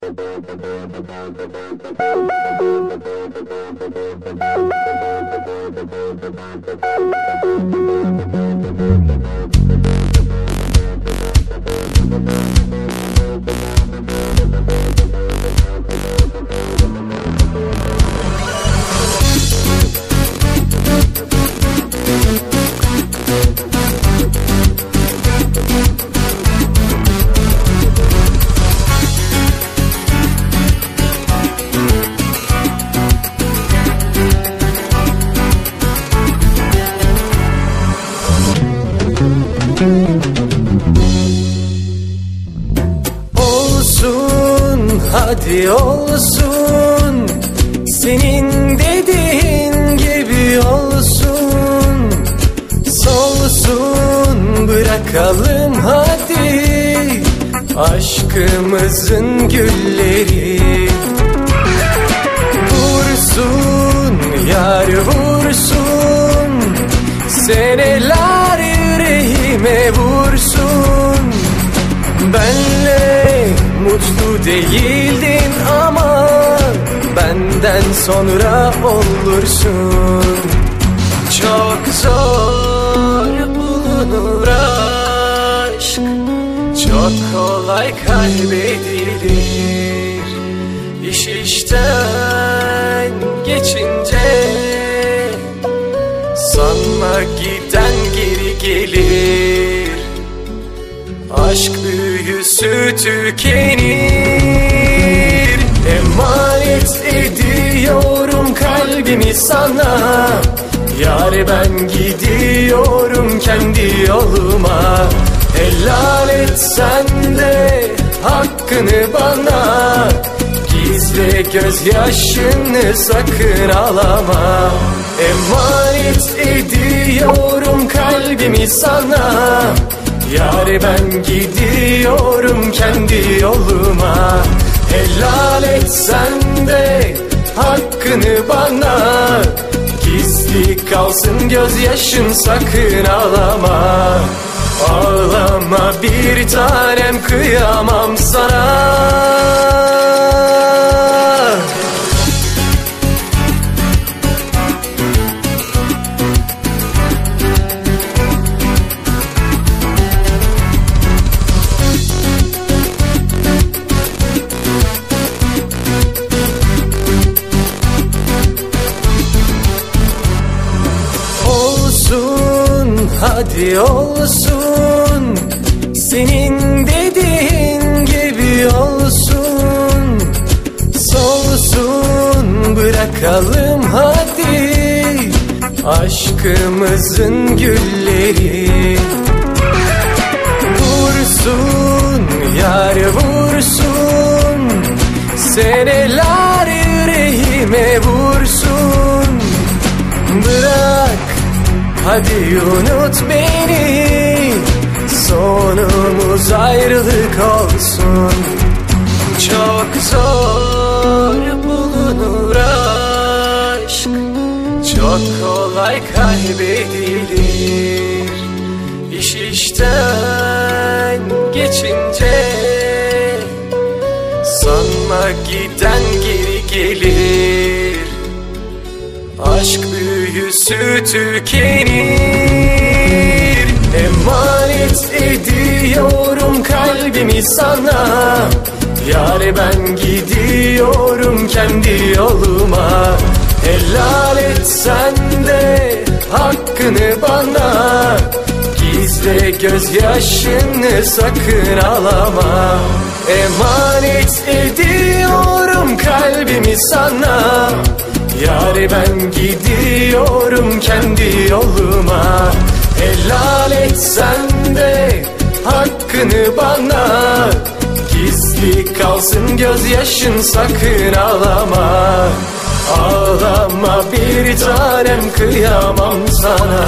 The Olsun hadi olsun. Senin dediğin gibi olsun. Solsun bırakalım hadi. Aşkımızın gülleri değildin ama Benden sonra olursun. Çok zor bulunur aşk Çok kolay kaybedilir. İş işten geçince Sanma giden geri gelir Aşk büyüsü tükenir. Emanet ediyorum kalbimi sana. Yar ben gidiyorum kendi yoluma. Helal et sen de hakkını bana. Gizle gözyaşını sakın alama. Emanet ediyorum kalbimi sana Yar ben gidiyorum kendi yoluma. Helal et sen de hakkını bana. Gizli kalsın gözyaşın sakın ağlama. Ağlama bir tanem kıyamam sana hadi olsun Senin dediğin gibi olsun. Solsun bırakalım hadi. Aşkımızın gülleri. Vursun yar vursun. Seneler hadi unut beni Sonumuz ayrılık olsun. Çok zor bulunur aşk Çok kolay kaybedilir. İş işten geçince Sanma giden geri gelir. Aşk büyüsü tükenir. Emanet ediyorum kalbimi sana. Yar ben gidiyorum kendi yoluma. Helal et sen de hakkını bana. Gizle gözyaşını sakın alama. Emanet ediyorum kalbimi sana Yar ben gidiyorum kendi yoluma. Helal et sen de hakkını bana. Gizli kalsın gözyaşın sakın ağlama. Ağlama bir tanem kıyamam sana